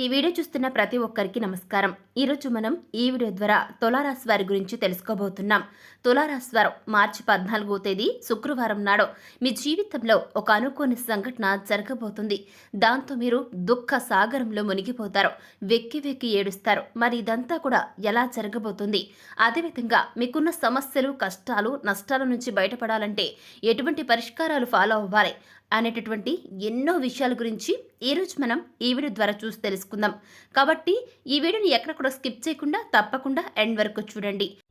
ఈ వీడియో చూస్తున్న ప్రతి ఒక్కరికి నమస్కారం. ఈరోజు మనం ఈ వీడియో ద్వారా తులారాశి వారి గురించి తెలుసుకోబోతున్నాం. తులారాశి వారు మార్చి పద్నాలుగో తేదీ శుక్రవారం నాడు మీ జీవితంలో ఒక అనుకోని సంఘటన జరగబోతుంది. దాంతో మీరు దుఃఖ సాగరంలో మునిగిపోతారు. వెక్కి వెక్కి ఏడుస్తారు. మరి ఇదంతా కూడా ఎలా జరగబోతుంది? అదేవిధంగా మీకున్న సమస్యలు కష్టాలు నష్టాల నుంచి బయటపడాలంటే ఎటువంటి పరిష్కారాలు ఫాలో అవ్వాలి? అనేటటువంటి ఎన్నో విషయాల గురించి ఈరోజు మనం ఈ వీడియో ద్వారా చూసి తెలుసుకుందాం. కాబట్టి ఈ వీడియోని ఎక్కడ కూడా స్కిప్ చేయకుండా తప్పకుండా ఎండ్ వరకు చూడండి.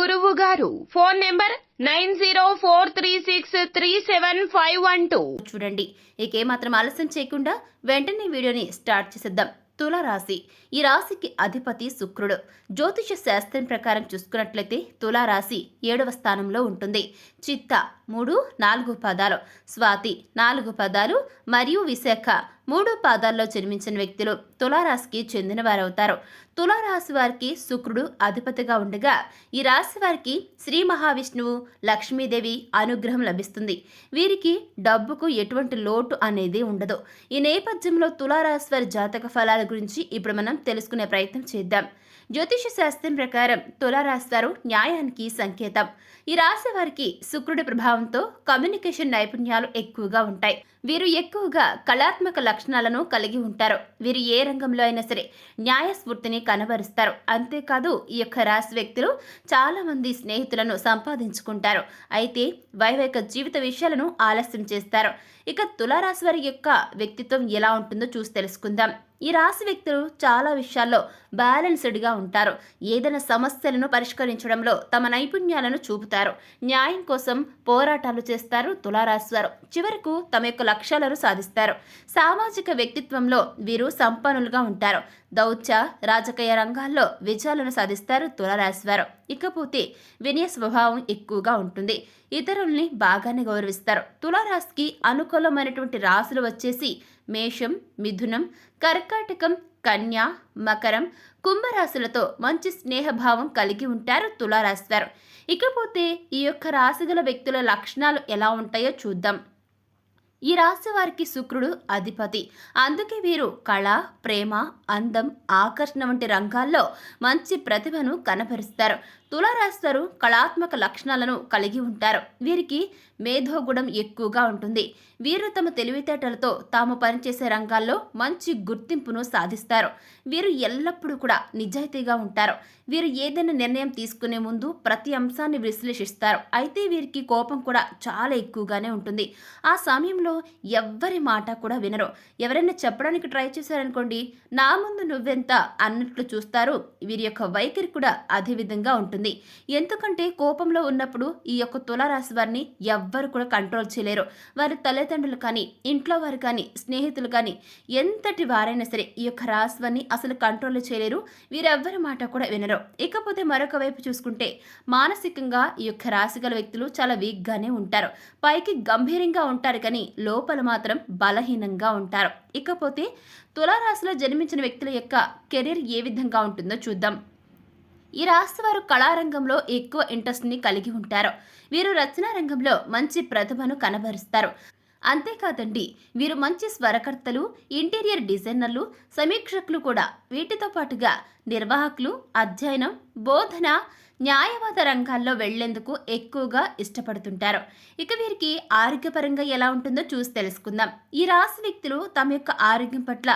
గురువు గారు phone number nine zero four three six three seven five one two. చూడండి ఇకేమాత్రం ఆలస్యం చేయకుండా వెంటనే వీడియోని స్టార్ట్ చేసేద్దాం. తుల రాశి ఈ రాశికి అధిపతి శుక్రుడు. జ్యోతిష శాస్త్రం ప్రకారం చూసుకున్నట్లయితే తులారాశి ఏడవ స్థానంలో ఉంటుంది. చిత్త మూడు నాలుగు పదాలు. స్వాతి నాలుగు పదాలు. మరియు విశాఖ మూడు పాదాల్లో జన్మించిన వ్యక్తులు తులారాశికి చెందినవారవుతారు. తులారాశి వారికి శుక్రుడు అధిపతిగా ఉండగా ఈ రాశి వారికి శ్రీ మహావిష్ణువు లక్ష్మీదేవి అనుగ్రహం లభిస్తుంది. వీరికి డబ్బుకు ఎటువంటి లోటు అనేది ఉండదు. ఈ నేపథ్యంలో తులారాశి వారి జాతక ఫలాల గురించి ఇప్పుడు మనం తెలుసుకునే ప్రయత్నం చేద్దాం. జ్యోతిష శాస్త్రం ప్రకారం తులారాశి వారు న్యాయానికి సంకేతం. ఈ రాశి వారికి శుక్రుడి ప్రభావంతో కమ్యూనికేషన్ నైపుణ్యాలు ఎక్కువగా ఉంటాయి. వీరు ఎక్కువగా కళాత్మక లక్షణాలను కలిగి ఉంటారు. వీరు ఏ రంగంలో అయినా సరే న్యాయస్ఫూర్తిని కనబరుస్తారు. అంతేకాదు ఈ యొక్క రాశి వ్యక్తులు చాలా మంది స్నేహితులను సంపాదించుకుంటారు. అయితే వైవాహిక జీవిత విషయాలను ఆలస్యం చేస్తారు. ఇక తులారాశి వారి యొక్క వ్యక్తిత్వం ఎలా ఉంటుందో చూసి తెలుసుకుందాం. ఈ రాశి వ్యక్తులు చాలా విషయాల్లో బ్యాలెన్స్డ్గా ఉంటారు. ఏదైనా సమస్యలను పరిష్కరించడంలో తమ నైపుణ్యాలను చూపుతారు. న్యాయం కోసం పోరాటాలు చేస్తారు తులారాశివారు చివరకు తమ యొక్క లక్ష్యాలను సాధిస్తారు. సామాజిక వ్యక్తిత్వంలో వీరు సంపన్నులుగా ఉంటారు. దౌత్య రాజకీయ రంగాల్లో విజయాలను సాధిస్తారు తులారాశివారు ఇకపోతే వినయ స్వభావం ఎక్కువగా ఉంటుంది. ఇతరుల్ని బాగానే గౌరవిస్తారు. తులారాశికి అనుకూలమైనటువంటి రాశులు వచ్చేసి మేషం మిథునం కర్కాటకం కన్య మకరం కుంభరాశులతో మంచి స్నేహభావం కలిగి ఉంటారు తులారాశివారు ఇకపోతే ఈ యొక్క రాశిగల వ్యక్తుల లక్షణాలు ఎలా ఉంటాయో చూద్దాం. ఈ రాశి వారికి శుక్రుడు అధిపతి. అందుకే వీరు కళ ప్రేమ అందం ఆకర్షణ వంటి రంగాల్లో మంచి ప్రతిభను కనపరుస్తారు తులారాశి కళాత్మక లక్షణాలను కలిగి ఉంటారు. వీరికి మేధోగుణం ఎక్కువగా ఉంటుంది. వీరు తమ తెలివితేటలతో తాము పనిచేసే రంగాల్లో మంచి గుర్తింపును సాధిస్తారు. వీరు ఎల్లప్పుడూ కూడా నిజాయితీగా ఉంటారు. వీరు ఏదైనా నిర్ణయం తీసుకునే ముందు ప్రతి అంశాన్ని విశ్లేషిస్తారు. అయితే వీరికి కోపం కూడా చాలా ఎక్కువగానే ఉంటుంది. ఆ సమయంలో ఎవ్వరి మాట కూడా వినరు. ఎవరైనా చెప్పడానికి ట్రై చేశారనుకోండి నా ముందు నువ్వెంత? అన్నట్లు చూస్తారు. వీరి యొక్క వైఖరి కూడా అదే విధంగా ఉంటుంది. ఎందుకంటే కోపంలో ఉన్నప్పుడు ఈ యొక్క తులారాశి వారిని ఎవ్వరు కూడా కంట్రోల్ చేయలేరు. వారి తల్లిదండ్రులు కానీ ఇంట్లో వారు కానీ స్నేహితులు కానీ ఎంతటి వారైనా సరే ఈ యొక్క రాశివారిని అసలు కంట్రోల్ చేయలేరు. వీరెవ్వరి మాట కూడా వినరు. ఇకపోతే మరొక వైపు చూసుకుంటే మానసికంగా ఈ యొక్క రాశి గల వ్యక్తులు చాలా వీక్గానే ఉంటారు. పైకి గంభీరంగా ఉంటారు కానీ లోపల మాత్రం బలహీనంగా ఉంటారు. ఇకపోతే తులారాశిలో జన్మించిన వ్యక్తుల యొక్క కెరీర్ ఏ విధంగా ఉంటుందో చూద్దాం. ఈ రాశి వారు కళారంగంలో ఎక్కువ ఇంట్రెస్ట్ని కలిగి ఉంటారు. వీరు రచనా రంగంలో మంచి ప్రతిభను కనబరుస్తారు. అంతేకాదండి వీరు మంచి స్వరకర్తలు ఇంటీరియర్ డిజైనర్లు సమీక్షకులు కూడా. వీటితో పాటుగా నిర్వాహకులు అధ్యయనం బోధన న్యాయవాద రంగాల్లో వెళ్ళేందుకు ఎక్కువగా ఇష్టపడుతుంటారు. ఇక వీరికి ఆరోగ్యపరంగా ఎలా ఉంటుందో చూసి తెలుసుకుందాం. ఈ రాశి వ్యక్తులు తమ యొక్క ఆరోగ్యం పట్ల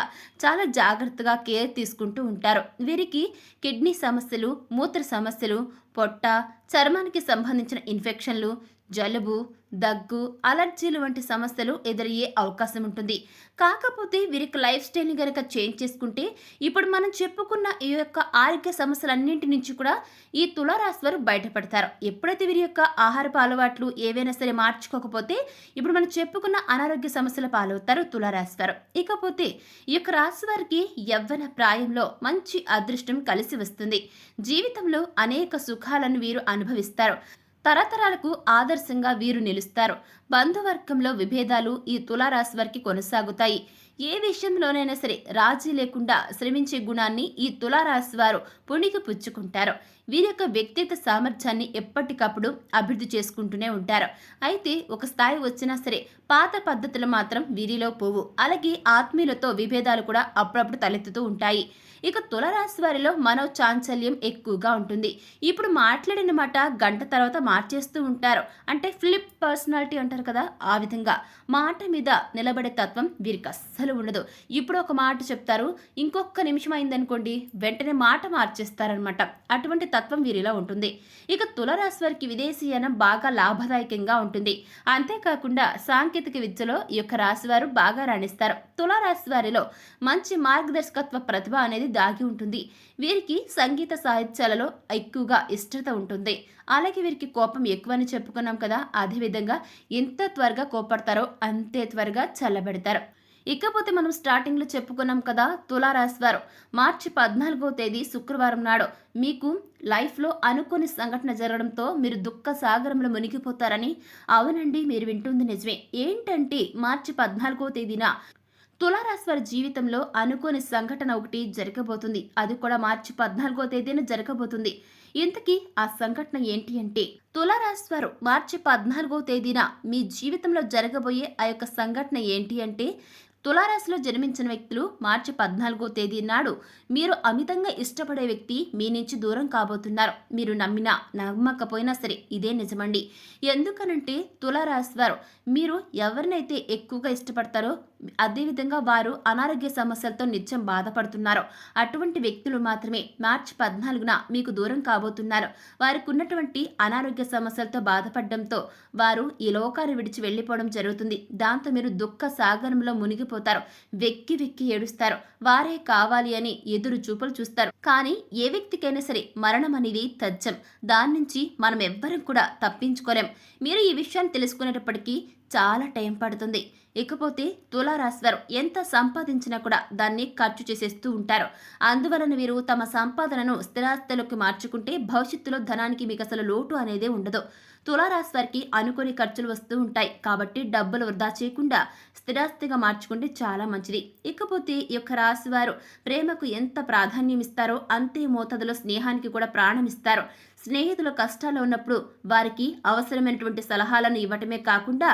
చాలా జాగ్రత్తగా కేర్ తీసుకుంటూ ఉంటారు. వీరికి కిడ్నీ సమస్యలు మూత్ర సమస్యలు పొట్ట చర్మానికి సంబంధించిన ఇన్ఫెక్షన్లు జలుబు దగ్గు అలర్జీలు వంటి సమస్యలు ఎదురయ్యే అవకాశం ఉంటుంది. కాకపోతే వీరికి లైఫ్ స్టైల్ని కనుక చేంజ్ చేసుకుంటే ఇప్పుడు మనం చెప్పుకున్న ఈ యొక్క ఆరోగ్య సమస్యలన్నింటి నుంచి కూడా ఈ తులారాశి వారు బయటపడతారు. ఎప్పుడైతే వీరి యొక్క ఆహారపు అలవాట్లు ఏవైనా సరే మార్చుకోకపోతే ఇప్పుడు మనం చెప్పుకున్న అనారోగ్య సమస్యల పాలవుతారు తులారాశి వారు. ఇకపోతే ఈ యొక్క రాశి వారికి యవ్వన ప్రాయంలో మంచి అదృష్టం కలిసి వస్తుంది. జీవితంలో అనేక సుఖాలను వీరు అనుభవిస్తారు. తరతరాలకు ఆదర్శంగా వీరు నిలుస్తారు. బంధువర్గంలో విభేదాలు ఈ తులారాశి వారికి కొనసాగుతాయి. ఏ విషయంలోనైనా సరే రాజీ లేకుండా శ్రమించే గుణాన్ని ఈ తులారాశి వారు పుణికి పుచ్చుకుంటారు. వీరి యొక్క వ్యక్తిగత సామర్థ్యాన్ని ఎప్పటికప్పుడు అభివృద్ధి చేసుకుంటూనే ఉంటారు. అయితే ఒక స్థాయి వచ్చినా సరే పాత పద్ధతులు మాత్రం వీరిలో పోవు. అలాగే ఆత్మీయులతో విభేదాలు కూడా అప్పుడప్పుడు తలెత్తుతూ ఉంటాయి. ఇక తులరాశి వారిలో మనో చాంచల్యం ఎక్కువగా ఉంటుంది. ఇప్పుడు మాట్లాడిన మాట గంట తర్వాత మార్చేస్తూ ఉంటారు. అంటే ఫ్లిప్ పర్సనాలిటీ అంటారు కదా ఆ విధంగా. మాట మీద నిలబడే తత్వం వీరికి అస్సలు ఉండదు. ఇప్పుడు ఒక మాట చెప్తారు. ఇంకొక నిమిషం అయిందనుకోండి వెంటనే మాట మార్చేస్తారనమాట అటువంటి తత్వం వీరిలో ఉంటుంది. ఇక తులరాశి వారికి విదేశీయానం బాగా లాభదాయకంగా ఉంటుంది. అంతేకాకుండా సాంకేతిక విద్యలో ఈ యొక్క రాశి వారు బాగా రాణిస్తారు. తులారాశి వారిలో మంచి మార్గదర్శకత్వ ప్రతిభ అనేది దాగి ఉంటుంది. వీరికి సంగీత సాహిత్యాలలో ఎక్కువగా ఇష్టత ఉంటుంది. అలాగే వీరికి కోపం ఎక్కువని చెప్పుకున్నాం కదా అదేవిధంగా ఎంత త్వరగా కోపడతారో అంతే త్వరగా చల్లబెడతారు. ఇకపోతే మనం స్టార్టింగ్లో చెప్పుకున్నాం కదా తులారాశి వారు. మార్చి పద్నాలుగో తేదీ శుక్రవారం నాడు మీకు లైఫ్లో అనుకోని సంఘటన జరగడంతో మీరు దుఃఖ సాగరంలో మునిగిపోతారని అవునండి మీరు వింటుంది నిజమే. ఏంటంటే మార్చి పద్నాలుగో తేదీన తులారాశి వారి జీవితంలో అనుకోని సంఘటన ఒకటి జరగబోతుంది. అది కూడా మార్చి పద్నాలుగో తేదీన జరగబోతుంది. ఇంతకీ ఆ సంఘటన ఏంటి అంటే తులారాశి వారు మార్చి పద్నాలుగో తేదీన మీ జీవితంలో జరగబోయే ఆ యొక్క సంఘటన ఏంటి అంటే తులారాశిలో జన్మించిన వ్యక్తులు మార్చి పద్నాలుగో తేదీ నాడు మీరు అమితంగా ఇష్టపడే వ్యక్తి మీ నుంచి దూరం కాబోతున్నారు. మీరు నమ్మినా నమ్మకపోయినా సరే ఇదే నిజమండి. ఎందుకనంటే తులారాశి వారు మీరు ఎవరినైతే ఎక్కువగా ఇష్టపడతారో అదేవిధంగా వారు అనారోగ్య సమస్యలతో నిత్యం బాధపడుతున్నారు. అటువంటి వ్యక్తులు మాత్రమే మార్చి పద్నాలుగున మీకు దూరం కాబోతున్నారు. వారికి ఉన్నటువంటి అనారోగ్య సమస్యలతో బాధపడడంతో వారు ఈ లోకాన్ని విడిచి వెళ్ళిపోవడం జరుగుతుంది. దాంతో మీరు దుఃఖ సాగరంలో మునిగిపోతారు. వెక్కి వెక్కి ఏడుస్తారు. వారే కావాలి అని ఎదురు చూపులు చూస్తారు. కానీ ఏ వ్యక్తికైనా సరే మరణం అనేది తథ్యం. దాని నుంచి మనం ఎవ్వరం కూడా తప్పించుకోలేం. మీరు ఈ విషయాన్ని తెలుసుకునేటప్పటికీ చాలా టైం పడుతుంది. ఇకపోతే తులారాశివారు ఎంత సంపాదించినా కూడా దాన్ని ఖర్చు చేసేస్తూ ఉంటారు. అందువలన వీరు తమ సంపాదనను స్థిరాస్తులకు మార్చుకుంటే భవిష్యత్తులో ధనానికి మీకు అసలు లోటు అనేదే ఉండదు. తులారాశి వారికి అనుకోని ఖర్చులు వస్తూ ఉంటాయి. కాబట్టి డబ్బులు వృధా చేయకుండా స్థిరాస్తిగా మార్చుకుంటే చాలా మంచిది. ఇకపోతే ఈ యొక్క రాశి వారు ప్రేమకు ఎంత ప్రాధాన్యం ఇస్తారో అంతే మోతాదులో స్నేహానికి కూడా ప్రాణం ఇస్తారు. స్నేహితులు కష్టాల్లో ఉన్నప్పుడు వారికి అవసరమైనటువంటి సలహాలను ఇవ్వటమే కాకుండా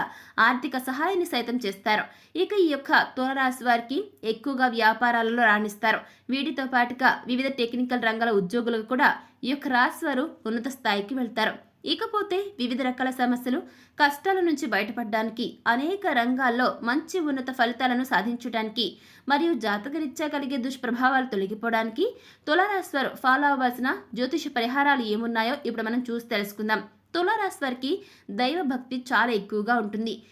ఆర్థిక సహాయాన్ని సైతం చేస్తారు. ఇక ఈ యొక్క తులరాశి వారికి ఎక్కువగా వ్యాపారాలలో రాణిస్తారు. వీటితో పాటుగా వివిధ టెక్నికల్ రంగాల ఉద్యోగులకు కూడా ఈ యొక్క రాశి వారు ఉన్నత స్థాయికి వెళ్తారు. ఇకపోతే వివిధ రకాల సమస్యలు కష్టాల నుంచి బయటపడడానికి అనేక రంగాల్లో మంచి ఉన్నత ఫలితాలను సాధించడానికి మరియు జాతకరీత్యా కలిగే దుష్ప్రభావాలు తొలగిపోవడానికి తులారాశి వారు ఫాలో అవ్వాల్సిన జ్యోతిష పరిహారాలు ఏమున్నాయో ఇప్పుడు మనం చూసి తెలుసుకుందాం. తులారాశి వారికి దైవభక్తి చాలా ఎక్కువగా ఉంటుంది.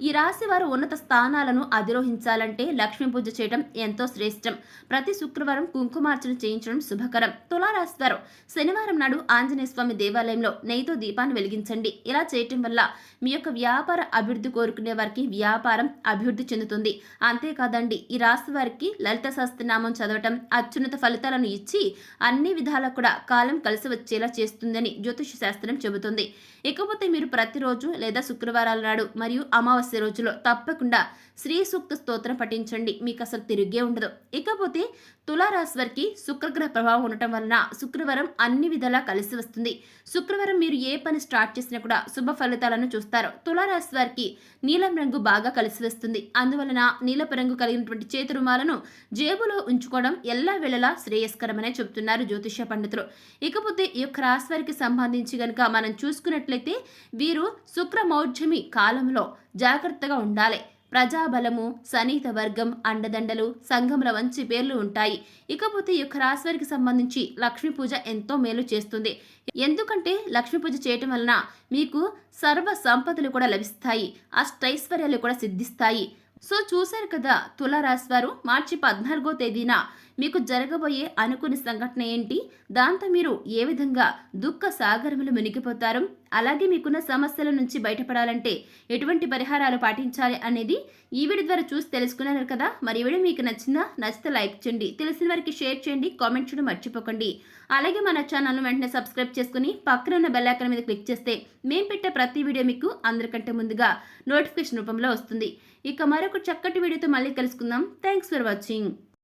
ఈ రాశి వారు ఉన్నత స్థానాలను అధిరోహించాలంటే లక్ష్మీ పూజ చేయడం ఎంతో శ్రేష్టం. ప్రతి శుక్రవారం కుంకుమార్చన చేయించడం శుభకరం. తులారాశి వారు శనివారం నాడు ఆంజనేయ స్వామి దేవాలయంలో నెయ్యితో దీపాన్ని వెలిగించండి. ఇలా చేయటం వల్ల మీ యొక్క వ్యాపార అభివృద్ధి కోరుకునే వారికి వ్యాపారం అభివృద్ధి చెందుతుంది. అంతేకాదండి ఈ రాశి వారికి లలిత సహస్రనామం చదవటం అత్యున్నత ఫలితాలను ఇచ్చి అన్ని విధాలా కూడా కాలం కలిసి వచ్చేలా చేస్తుందని జ్యోతిష శాస్త్రం చెబుతుంది. ఇకపోతే మీరు ప్రతిరోజు లేదా శుక్రవారాల నాడు మరియు అమావాస్య రోజులో తప్పకుండా శ్రీ సూక్త స్తోత్రం పఠించండి. మీకు అసలు తిరిగే ఉండదు. ఇకపోతే తులారాశి వారికి శుక్రగ్రహ ప్రభావం ఉండటం వలన శుక్రవారం అన్ని విధాలా కలిసి వస్తుంది. శుక్రవారం మీరు ఏ పని స్టార్ట్ చేసినా కూడా శుభ ఫలితాలను చూస్తారు. తులారాశి వారికి నీలం రంగు బాగా కలిసి వస్తుంది. అందువలన నీలపు రంగు కలిగినటువంటి చేతి రుమాలను జేబులో ఉంచుకోవడం ఎల్లా వేళలా శ్రేయస్కరమనే చెబుతున్నారు జ్యోతిష పండితులు. ఇకపోతే ఈ యొక్క రాశి వారికి సంబంధించి కనుక మనం చూసుకున్నట్లయితే వీరు శుక్రమౌర్జమి కాలంలో జాగ్రత్తగా ఉండాలి. ప్రజాబలము సన్నిహిత వర్గం అండదండలు సంఘముల మంచి పేర్లు ఉంటాయి. ఇకపోతే ఈ యొక్క రాశివారికి సంబంధించి లక్ష్మీ పూజ ఎంతో మేలు చేస్తుంది. ఎందుకంటే లక్ష్మీ పూజ చేయటం వలన మీకు సర్వ సంపదలు కూడా లభిస్తాయి. అష్టైశ్వర్యాలు కూడా సిద్ధిస్తాయి. సో చూశారు కదా తులారాశి వారు మార్చి పద్నాలుగో తేదీన మీకు జరగబోయే అనుకుని సంఘటన ఏంటి? దాంతో మీరు ఏ విధంగా దుఃఖ సాగరములు మునిగిపోతారు? అలాగే మీకున్న సమస్యల నుంచి బయటపడాలంటే ఎటువంటి పరిహారాలు పాటించాలి అనేది ఈ వీడియో ద్వారా చూసి తెలుసుకున్నారు కదా? మరి ఈ వీడియో మీకు నచ్చిందా? నచ్చితే లైక్ చేయండి. తెలిసిన వారికి షేర్ చేయండి. కామెంట్ చేయడం మర్చిపోకండి. అలాగే మన ఛానల్ను వెంటనే సబ్స్క్రైబ్ చేసుకుని పక్కన ఉన్న బెల్ ఐకాన్ మీద క్లిక్ చేస్తే మేము పెట్టే ప్రతి వీడియో మీకు అందరికంటే ముందుగా నోటిఫికేషన్ రూపంలో వస్తుంది. ఇక మరొక చక్కటి వీడియోతో మళ్ళీ కలుసుకుందాం. Thanks for watching